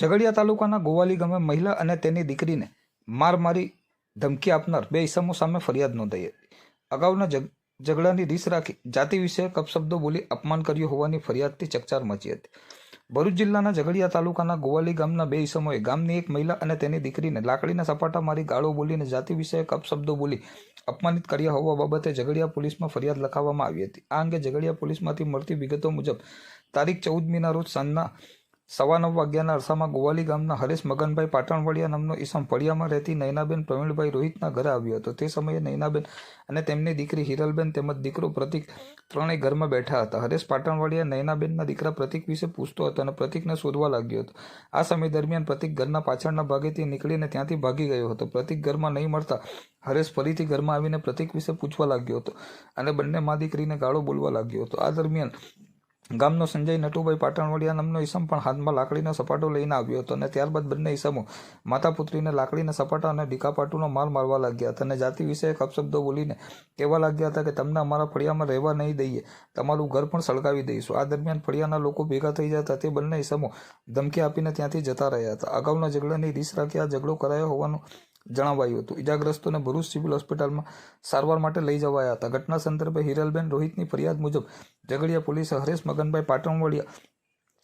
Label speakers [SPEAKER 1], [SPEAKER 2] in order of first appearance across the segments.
[SPEAKER 1] ઝઘડિયા તાલુકાના ગોવાલી ગામે મહિલા અને તેની દીકરીને માર મારી ધમકી આપનાર બે ઇસમો સામે ફરિયાદ નોંધાઈ હતી. અગાઉના ઝઘડાની રીસ રાખી જાતિ વિશે કપશબ્દો બોલી અપમાન કર્યું હોવાની ફરિયાદથી ચકચાર મચી હતી. ભરૂચ જિલ્લાના ઝઘડિયા તાલુકાના ગોવાલી ગામના બે ઇસમોએ ગામની એક મહિલા અને તેની દીકરીને લાકડીના સપાટા મારી ગાળો બોલીને જાતિ વિશે કપશબ્દો બોલી અપમાનિત કર્યા હોવા બાબતે ઝઘડિયા પોલીસમાં ફરિયાદ લખાવવામાં આવી હતી. આ અંગે ઝઘડિયા પોલીસમાંથી મળતી વિગતો મુજબ તારીખ ચૌદમીના રોજ સાંજના સવા નવ વાગ્યાના અરસામાં ગોવાલી ગામના હરેશ મગનભાઈ પાટણવડિયા નામનો ઈસમ ફળિયામાં રહેતી નયનાબેન પ્રવીણભાઈ રોહિતના ઘરે આવ્યો હતો. તે સમયે નયનાબેન અને તેમની દીકરી હિરલબેન તેમજ દીકરો પ્રતિક ત્રણેય ઘરમાં બેઠા હતા. હરેશ પાટણવાડિયા નયનાબેનના દીકરા પ્રતિક વિશે પૂછતો હતો અને પ્રતિકને શોધવા લાગ્યો હતો. આ સમય દરમિયાન પ્રતિક ઘરના પાછળના ભાગેથી નીકળીને ત્યાંથી ભાગી ગયો હતો. પ્રતિક ઘરમાં નહીં મળતા હરેશ ફરીથી ઘરમાં આવીને પ્રતિક વિશે પૂછવા લાગ્યો હતો અને બંને મા દીકરીને ગાળો બોલવા લાગ્યો હતો. આ દરમિયાન ગામનો સંજય નટુભાઈ પાટણવડિયા નામનો ઈસમ પણ હાથમાં લાકડીનો સપાટો લઈને આવ્યો હતો અને ત્યારબાદ બંને ઈસમો માતા પુત્રીને લાકડીના સપાટા અને ડીકાપાટુનો માલ મારવા લાગ્યા હતા અને જાતિ વિશે અપશબ્દો બોલીને કહેવા લાગ્યા હતા કે, તમને અમારા ફળિયામાં રહેવા નહીં દઈએ. તમારું ઘર પણ સળગાવી દઈશું. આ દરમિયાન ફળિયાના લોકો ભેગા થઈ જતા તે બંને ઈસમો ધમકી આપીને ત્યાંથી જતા રહ્યા હતા. અગાઉના ઝઘડાની રીસ રાખી આ ઝઘડો કરાયો હોવાનું જણાવાયું હતું. ઇજાગ્રસ્તોને ભરૂચ સિવિલ હોસ્પિટલમાં સારવાર માટે લઈ જવાયા હતા. ઘટના સંદર્ભે હિરલબેન રોહિતની ફરિયાદ મુજબ ઝઘડિયા પોલીસે હરેશ મગનભાઈ પાટણવડિયા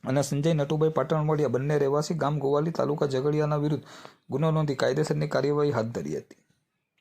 [SPEAKER 1] અને સંજય નટુભાઈ પાટણવડિયા બંને રહેવાસી ગામ ગોવાલી તાલુકા ઝઘડિયાના વિરુદ્ધ ગુનો નોંધી કાયદેસરની કાર્યવાહી હાથ ધરી હતી.